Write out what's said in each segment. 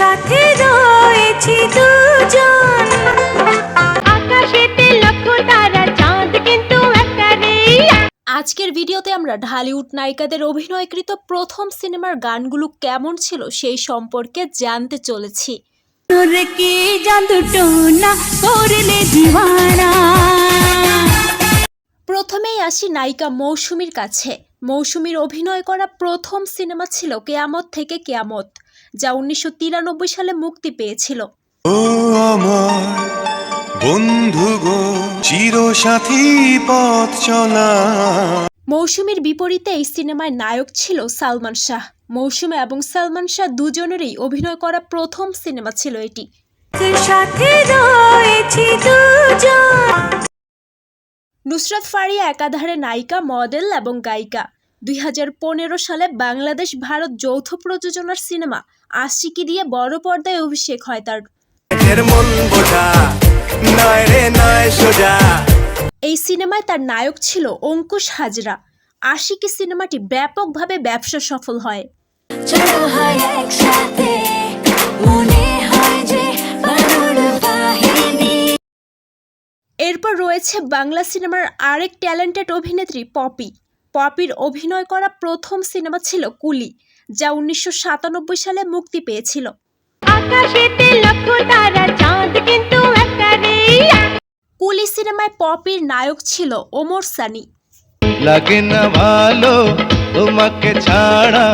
সাথে রয়েছি দুজন। আকাশেতে লক্ষ তারা চাঁদ কিন্তু একারে। আজকের ভিডিওতে আমরা ঢালিউড নায়িকাদের অভিনয়কৃত প্রথম সিনেমার গানগুলো কেমন ছিল সেই সম্পর্কে জানতে চলেছি। নূর কি জাদু টোনা করলে দিওয়ানা। প্রথমেই আসি নায়িকা মৌসুমীর কাছে। মৌসুমীর অভিনয় করা প্রথম সিনেমা ছিল কেয়ামত থেকে কেয়ামত। যা উনিশশো তিরানব্বই সালে মুক্তি পেয়েছিল। ও আমার বন্ধু গো চিরসাথী পথ চলা। মৌসুমীর বিপরীতে এই সিনেমায় নায়ক ছিল সালমান শাহ। মৌসুমী এবং সালমান শাহ দুজনেরই অভিনয় করা প্রথম সিনেমা ছিল এটি। সাথে রয়েছি দুজন। নুসরাত ফারিয়া একাধারে নায়িকা মডেল এবং গায়িকা। দুই হাজার পনেরো সালে বাংলাদেশ ভারত যৌথ প্রযোজনার সিনেমা আশিকি দিয়ে বড় পর্দায় অভিষেক হয় তার। মন এই সিনেমায় তার নায়ক ছিল অঙ্কুশ হাজরা। আশিকি সিনেমাটি ব্যাপকভাবে ব্যবসা সফল হয়। এরপর রয়েছে বাংলা সিনেমার আরেক ট্যালেন্টেড অভিনেত্রী পপি। পপির অভিনয় করা প্রথম সিনেমা ছিল কুলি যা উনিশশো সাতানব্বই সালে মুক্তি পেয়েছিল। আকাশেতে লক্ষ তারা চাঁদ কিন্তু একারে কুলি সিনেমায় পপির নায়ক ছিল ওমর সানি। লাগে না ভালো তোমাকে ছাড়া।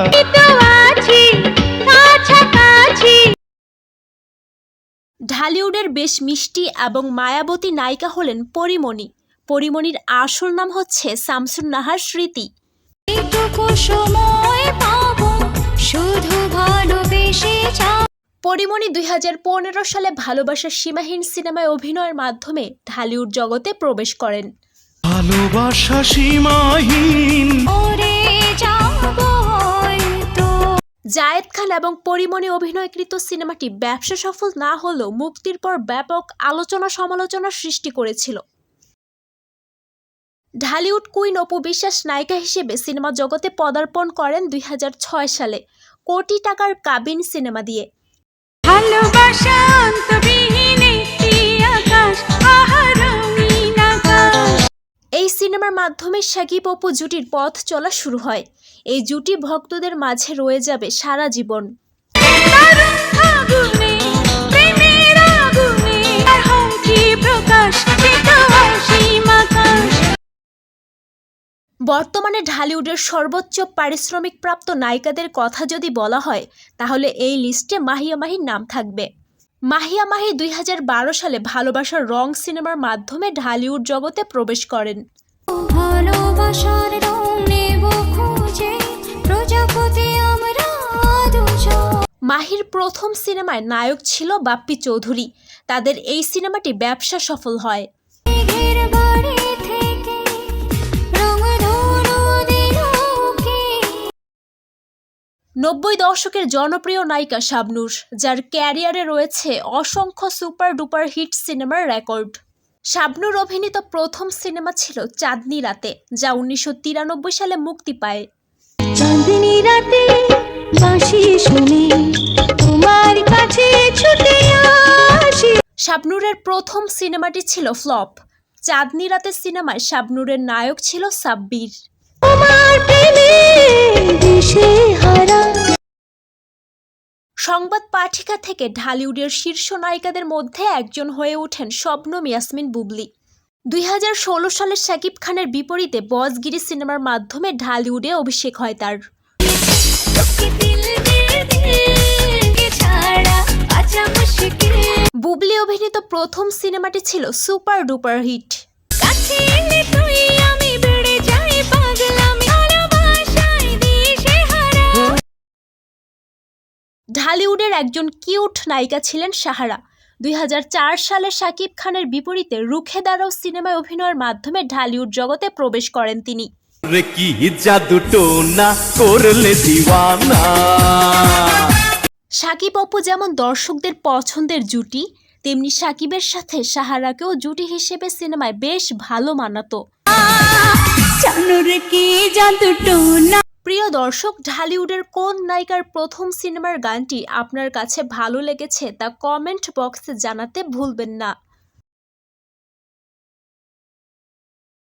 কাছাকাছি ঢালিউডের বেশ মিষ্টি এবং মায়াবতী নায়িকা হলেন পরিমণি। পরিমণির আসল নাম হচ্ছে শামসুন নাহার স্মৃতি। এইটুকু সময় পাবো শুধু ভালোবেসে যাও পরিমণি দুই হাজার পনেরো সালে ভালোবাসার সীমাহীন সিনেমায় অভিনয়ের মাধ্যমে ঢালিউড জগতে প্রবেশ করেন। ভালোবাসা সীমাহীন। ওরে জায়েদ খান এবং পরিমণি অভিনয়কৃত সিনেমাটি ব্যবসা সফল না হলেও মুক্তির পর ব্যাপক আলোচনা সমালোচনা সৃষ্টি করেছিল। ঢালিউড কুইন অপু বিশ্বাস নায়িকা হিসেবে সিনেমা জগতে পদার্পণ করেন দুই হাজার ছয় সালে। কোটি টাকার কাবিন সিনেমা দিয়ে। এই সিনেমার মাধ্যমে সাকিব অপু জুটির পথ চলা শুরু হয়। এই জুটি ভক্তদের মাঝে রয়ে যাবে সারা জীবন। বর্তমানে ঢালিউডের সর্বোচ্চ পারিশ্রমিক প্রাপ্ত নায়িকাদের কথা যদি বলা হয় তাহলে এই লিস্টে মাহিয়া মাহির নাম থাকবে। মাহিয়া মাহি দুই হাজার বারো সালে ভালোবাসার রং সিনেমার মাধ্যমে ঢালিউড জগতে প্রবেশ করেন। মাহির প্রথম সিনেমায় নায়ক ছিল বাপ্পি চৌধুরী। তাদের এই সিনেমাটি ব্যবসা সফল হয়। নব্বই দশকের জনপ্রিয় নায়িকা শাবনুর যার ক্যারিয়ারে রয়েছে অসংখ্য সুপার ডুপার হিট সিনেমার রেকর্ড। শাবনুর অভিনীত প্রথম সিনেমা ছিল চাঁদনি রাতে যা উনিশশো তিরানব্বই সালে মুক্তি পায়। চাঁদনি রাতে বাঁশি শুনে তোমার কাছে ছুটে আসি। শাবনূরের প্রথম সিনেমাটি ছিল ফ্লপ। চাঁদনি রাতে সিনেমায় শাবনুরের নায়ক ছিল সাব্বির। তোমার প্রেমে সংবাদ পাঠিকা থেকে ঢালিউডের শীর্ষ নায়িকাদের মধ্যে একজন হয়ে ওঠেন শবনম ইয়াসমিন বুবলি। দুই হাজার ষোলো সালে শাকিব খানের বিপরীতে বজগিরি সিনেমার মাধ্যমে ঢালিউডে অভিষেক হয় তার। বুবলি অভিনীত প্রথম সিনেমাটি ছিল সুপার ডুপার হিট। ঢালিউডের একজন কিউট নায়িকা ছিলেন সাহারা। দুই হাজার চার সালে শাকিব খানের বিপরীতে রুখে দাঁড়াও সিনেমায় অভিনয়ের মাধ্যমে ঢালিউড জগতে প্রবেশ করেন তিনি। সাকিব অপু যেমন দর্শকদের পছন্দের জুটি তেমনি সাকিবের সাথে সাহারাকেও জুটি হিসেবে সিনেমায় বেশ ভালো মানাতো। চানুর কি জাদু টোনা প্রিয় দর্শক, ঢালিউডের কোন নায়িকার প্রথম সিনেমার গানটি আপনার কাছে ভালো লেগেছে তা কমেন্ট বক্সে জানাতে ভুলবেন না।